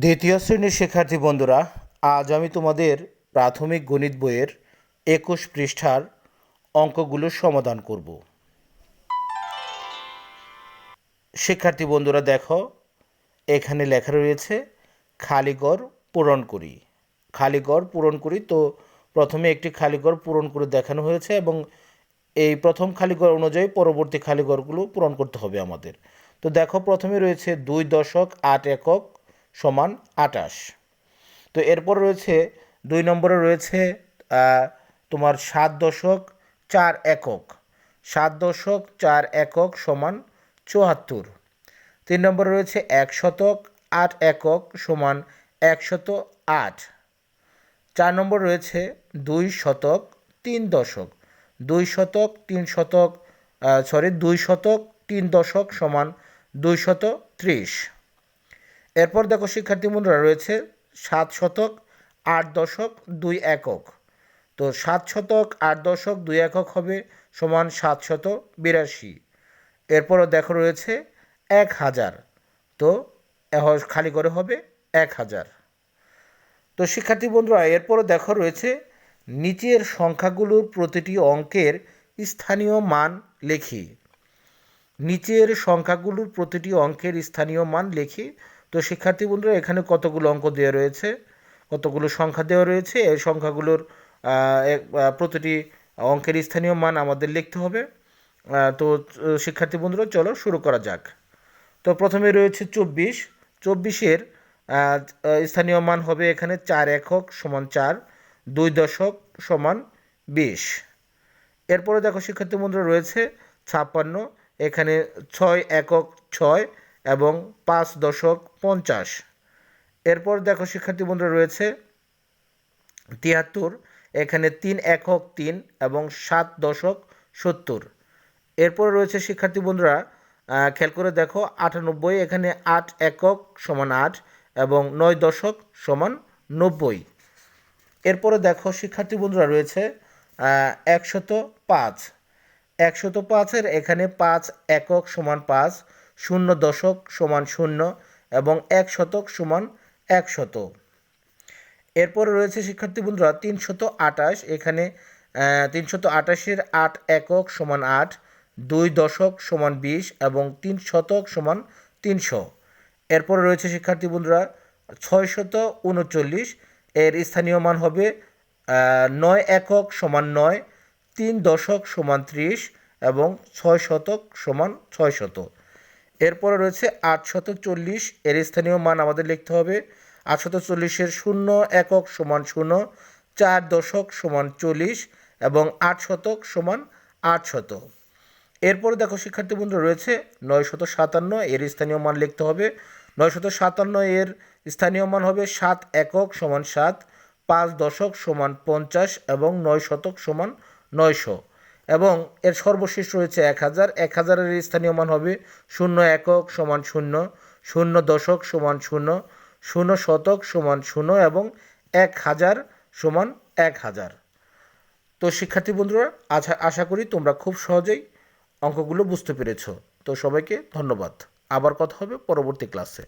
দ্বিতীয় শ্রেণির শিক্ষার্থী বন্ধুরা, আজ আমি তোমাদের প্রাথমিক গণিত বইয়ের একুশ পৃষ্ঠার অঙ্কগুলো সমাধান করব। শিক্ষার্থী বন্ধুরা, দেখো, এখানে লেখা রয়েছে খালিগড় পূরণ করি। খালিগড় পূরণ করি তো প্রথমে একটি খালিগড় পূরণ করে দেখানো হয়েছে এবং এই প্রথম খালিগড় অনুযায়ী পরবর্তী খালিগড়গুলো পূরণ করতে হবে আমাদের। তো দেখো, প্রথমে রয়েছে দুই দশক আট একক সমান আটাশ। তো এরপর রয়েছে, দুই নম্বরে রয়েছে তোমার সাত দশক চার একক। সাত দশক চার একক সমান চুয়াত্তর। তিন নম্বরে রয়েছে, এক শতক আট একক সমান একশত আট। চার নম্বর রয়েছে, দুই শতক তিন দশক। দুই শতক তিন শতক সরি দুই শতক তিন দশক সমান দুই শত ত্রিশ। এরপর দেখো শিক্ষার্থী বন্ধুরা রয়েছে সাত শতক, আট দশক, দুই একক। তো সাত শতক, আট দশক, দুই একক হবে সমান সাত শত বিরাশি। এরপরও দেখো রয়েছে এক হাজার। তো খালি করে হবে এক হাজার। তো শিক্ষার্থী বন্ধুরা, এরপরও দেখো রয়েছে নিচের সংখ্যাগুলোর প্রতিটি অঙ্কের স্থানীয় মান লেখি। নিচের সংখ্যাগুলোর প্রতিটি অঙ্কের স্থানীয় মান লিখি তো শিক্ষার্থী বন্ধুরা, এখানে কতগুলো অঙ্ক দেওয়া রয়েছে, কতগুলো সংখ্যা দেওয়া রয়েছে, এই সংখ্যাগুলোর প্রতিটি অঙ্কের স্থানীয় মান আমাদের লিখতে হবে। তো শিক্ষার্থী বন্ধুরা, চলো শুরু করা যাক। তো প্রথমে রয়েছে চব্বিশ। চব্বিশের স্থানীয় মান হবে এখানে চার একক সমান চার, দুই দশক সমান বিশ। এরপরে দেখো শিক্ষার্থী বন্ধুরা রয়েছে ছাপ্পান্ন, এখানে ছয় একক ছয় এবং পাঁচ দশক পঞ্চাশ। এরপর দেখো শিক্ষার্থী বন্ধুরা রয়েছে তিয়াত্তর, এখানে তিন একক তিন এবং সাত দশক সত্তর। এরপর রয়েছে শিক্ষার্থী বন্ধুরা খেয়াল করে দেখো আটানব্বই, এখানে আট একক সমান আট এবং নয় দশক সমান নব্বই। এরপরে দেখো শিক্ষার্থী বন্ধুরা রয়েছে একশত পাঁচ। একশত পাঁচের এখানে পাঁচ একক সমান পাঁচ শূন্য দশক সমান শূন্য এবং এক শতক সমান এক শত এরপরে রয়েছে শিক্ষার্থী বন্ধুরা তিনশত আটাশ, এখানে তিনশত আটাশের আট একক সমান আট, দুই দশক সমান বিশ এবং তিন শতক সমান তিনশো। এরপরে রয়েছে শিক্ষার্থী বন্ধুরা ছয়শত উনচল্লিশ, এর স্থানীয় মান হবে নয় একক সমান নয়, তিন দশক সমান ত্রিশ এবং ছয় শতক সমান ছয় শত এরপরে রয়েছে আটশত চল্লিশ এর স্থানীয় মান আমাদের লিখতে হবে আটশত চল্লিশের শূন্য একক সমান শূন্য, চার দশক সমান চল্লিশ এবং আট শতক সমান আট শত এরপরে দেখো শিক্ষার্থী বন্ধু রয়েছে নয় শত সাতান্ন এর স্থানীয় মান লিখতে হবে নয় শত সাতান্ন এর স্থানীয় মান হবে সাত একক সমান সাত, পাঁচ দশক সমান পঞ্চাশ এবং নয় শতক সমান নয়শো। এবং এর সর্বশেষ রয়েছে এক হাজার। এক হাজারের স্থানীয় মান হবে শূন্য একক সমান শূন্য শূন্য দশক সমান শূন্য শূন্য শতক সমান শূন্য এবং এক হাজার সমান এক হাজার। তো শিক্ষার্থী বন্ধুরা আশা আশা করি তোমরা খুব সহজেই অঙ্কগুলো বুঝতে পেরেছ। তো সবাইকে ধন্যবাদ। আবার কথা হবে পরবর্তী ক্লাসে।